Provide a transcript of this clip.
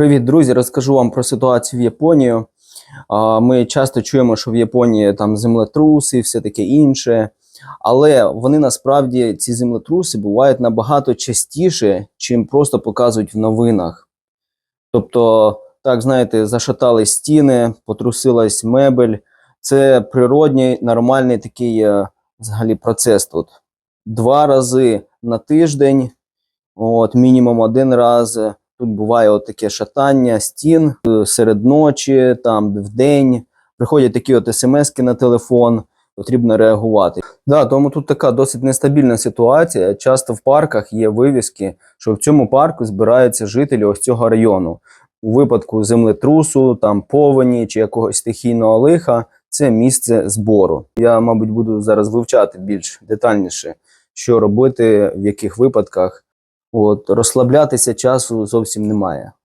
Привіт, друзі! Розкажу вам про ситуацію в Японії. Ми часто чуємо, що в Японії там землетруси і все таке інше. Але вони насправді ці землетруси бувають набагато частіше, чим просто показують в новинах. Тобто, так знаєте, зашатали стіни, потрусилась мебель. Це природній, нормальний такий е, взагалі процес тут. Два рази на тиждень, от, мінімум один раз. Тут буває от таке шатання стін е, серед ночі, там в день. Приходять такі от смски на телефон, потрібно реагувати. Да, тому тут така досить нестабільна ситуація. Часто в парках є вивіски, що в цьому парку збираються жителі ось цього району. У випадку землетрусу, там повені чи якогось стихійного лиха це місце збору. Я, мабуть, буду зараз вивчати більш детальніше, що робити, в яких випадках. От, розслаблятися часу зовсім немає.